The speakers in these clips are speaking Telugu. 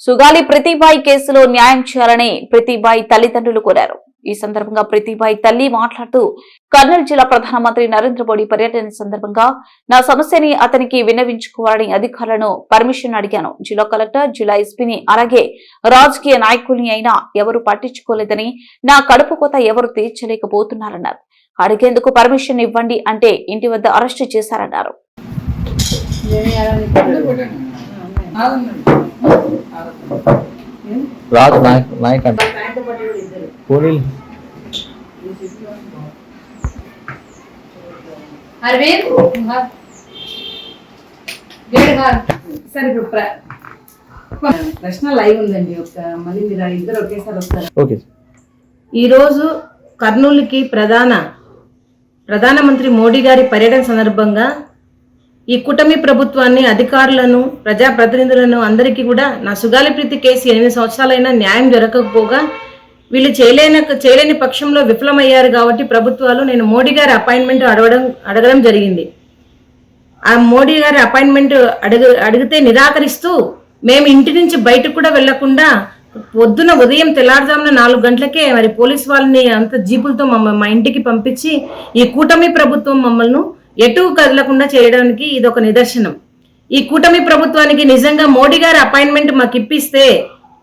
సుగాలి ప్రతిభాయ్ కేసులో న్యాయం చేయాలని ప్రతిభాయ్ తల్లిదండ్రులు కోరారు. ఈ సందర్భంగా ప్రతిభాయ్ తల్లి మాట్లాడుతూ కర్నూలు జిల్లా ప్రధానమంత్రి నరేంద్ర మోడీ పర్యటన సందర్భంగా నా సమస్యని అతనికి విన్నవించుకోవాలని అధికారులను పర్మిషన్ అడిగాను. జిల్లా కలెక్టర్ జిల్లా ఎస్పీని అలాగే రాజకీయ నాయకుల్ని అయినా ఎవరు పట్టించుకోలేదని నా కడుపు కోత ఎవరు తీర్చలేకపోతున్నారన్నారు. అడిగేందుకు పర్మిషన్ ఇవ్వండి అంటే ఇంటి వద్ద అరెస్టు చేశారన్నారు. రాజు నాయక్ నాయక్ అంట. ప్రశ్న లైవ్ ఉందండి ఒక మళ్ళీ మీరు ఇద్దరు ఒకేసారి వస్తారు. ఓకే ఈరోజు కర్నూలుకి ప్రధాన ప్రధానమంత్రి మోడీ గారి పర్యటన సందర్భంగా ఈ కూటమి ప్రభుత్వాన్ని అధికారులను ప్రజాప్రతినిధులను అందరికీ కూడా నా సుగాలి ప్రీతి కేసు ఎనిమిది సంవత్సరాలైనా న్యాయం జరగకపోగా వీళ్ళు చేయలేని చేయలేని పక్షంలో విఫలమయ్యారు కాబట్టి ప్రభుత్వాలు నేను మోడీ గారి అపాయింట్మెంట్ అడగడం అడగడం జరిగింది. ఆ మోడీ గారి అపాయింట్మెంట్ అడుగు అడిగితే నిరాకరిస్తూ మేము ఇంటి నుంచి బయటకు కూడా వెళ్ళకుండా పొద్దున ఉదయం తెల్లారుజామున నాలుగు గంటలకే మరి పోలీస్ వాళ్ళని అంత జీపులతో మమ్మల్ని మా ఇంటికి పంపించి ఈ కూటమి ప్రభుత్వం మమ్మల్ని ఎటు కదలకుండా చేయడానికి ఇది ఒక నిదర్శనం. ఈ కూటమి ప్రభుత్వానికి నిజంగా మోడీ గారి అపాయింట్మెంట్ మాకు ఇప్పిస్తే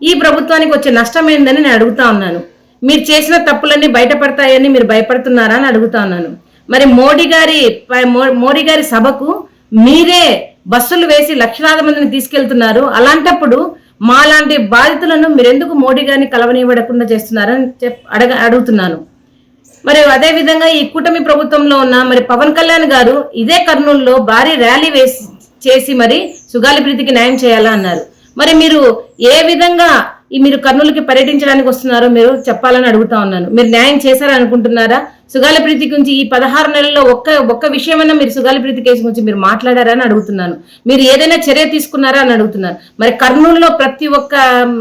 ఈ ప్రభుత్వానికి వచ్చే నష్టం ఏందని నేను అడుగుతా ఉన్నాను. మీరు చేసిన తప్పులన్నీ బయటపడతాయని మీరు భయపడుతున్నారా అని అడుగుతా ఉన్నాను. మరి మోడీ గారి మోడీ గారి సభకు మీరే బస్సులు వేసి లక్షలాది మందిని తీసుకెళ్తున్నారు. అలాంటప్పుడు మాలాంటి బాధితులను మీరెందుకు మోడీ గారిని కలవనివ్వకుండా చేస్తున్నారని చెప్ అడగ అడుగుతున్నాను. మరి అదే విధంగా ఈ కూటమి ప్రభుత్వంలో ఉన్న మరి పవన్ కళ్యాణ్ గారు ఇదే కర్నూలులో భారీ ర్యాలీ వేసి చేసి మరి సుగాలి ప్రీతికి న్యాయం చేయాలా అన్నారు. మరి మీరు ఏ విధంగా ఈ మీరు కర్నూలుకి పర్యటించడానికి వస్తున్నారో మీరు చెప్పాలని అడుగుతా ఉన్నాను. మీరు న్యాయం చేశారని అనుకుంటున్నారా? సుగాలి ప్రీతి గురించి ఈ పదహారు నెలల్లో ఒక్క ఒక్క విషయమైనా మీరు సుగాలి ప్రీతి కేసు గురించి మీరు మాట్లాడారా అని అడుగుతున్నాను. మీరు ఏదైనా చర్య తీసుకున్నారా అని అడుగుతున్నాను. మరి కర్నూలులో ప్రతి ఒక్క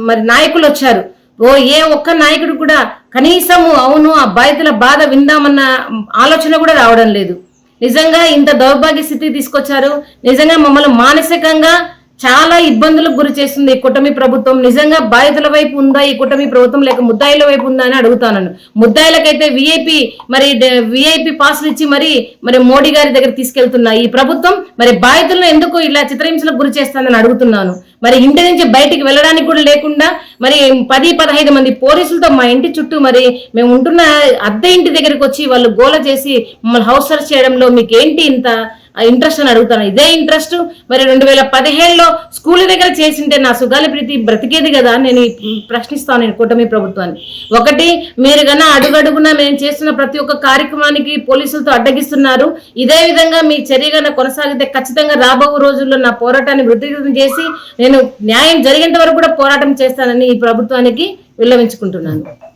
మరి నాయకులు వచ్చారు. ఓ ఏ ఒక్క నాయకుడు కూడా కనీసము అవును ఆ బాధితుల బాధ విందామన్న ఆలోచన కూడా రావడం లేదు. నిజంగా ఇంత దౌర్భాగ్య స్థితికి తీసుకొచ్చారు. నిజంగా మమ్మల్ని మానసికంగా చాలా ఇబ్బందులకు గురి చేస్తుంది ఈ కూటమి ప్రభుత్వం. నిజంగా బాధితుల వైపు ఉందా? ఈ కూటమి ప్రభుత్వం లేక ముద్దాయిల వైపు ఉందా అని అడుగుతాను ముద్దాయిలకైతే విఐపి మరి విఐపి పాసులు ఇచ్చి మరి మరి మోడీ గారి దగ్గర తీసుకెళ్తున్నా. ఈ ప్రభుత్వం మరి బాధితులను ఎందుకు ఇలా చిత్రహింసలకు గురి చేస్తుందని అడుగుతున్నాను? మరి ఇంటి నుంచి బయటికి వెళ్ళడానికి కూడా లేకుండా మరి పది పదహైదు మంది పోలీసులతో మా ఇంటి చుట్టూ మరి మేము ఉంటున్న అద్దె ఇంటి దగ్గరికి వచ్చి వాళ్ళు గోల చేసి మమ్మల్ని హౌస్ సర్చ్ చేయడంలో మీకు ఏంటి ఇంత ఇంట్రెస్ట్ అని అడుగుతాను. ఇదే ఇంట్రెస్ట్ మరి రెండు వేల పదిహేడులో స్కూల్ దగ్గర చేసింటే నా సుగాలి ప్రీతి బ్రతికేది కదా నేను ప్రశ్నిస్తాను నేను కూటమి ప్రభుత్వాన్ని. ఒకటి మీరు గన అడుగడుగునా మేము చేస్తున్న ప్రతి ఒక్క కార్యక్రమానికి పోలీసులతో అడ్డగిస్తున్నారు. ఇదే విధంగా మీ చర్య కొనసాగితే ఖచ్చితంగా రాబో రోజుల్లో నా పోరాటాన్ని వృద్ధిగతం చేసి నేను న్యాయం జరిగేంత వరకు కూడా పోరాటం చేస్తానని ఈ ప్రభుత్వానికి విల్లవించుకుంటున్నాను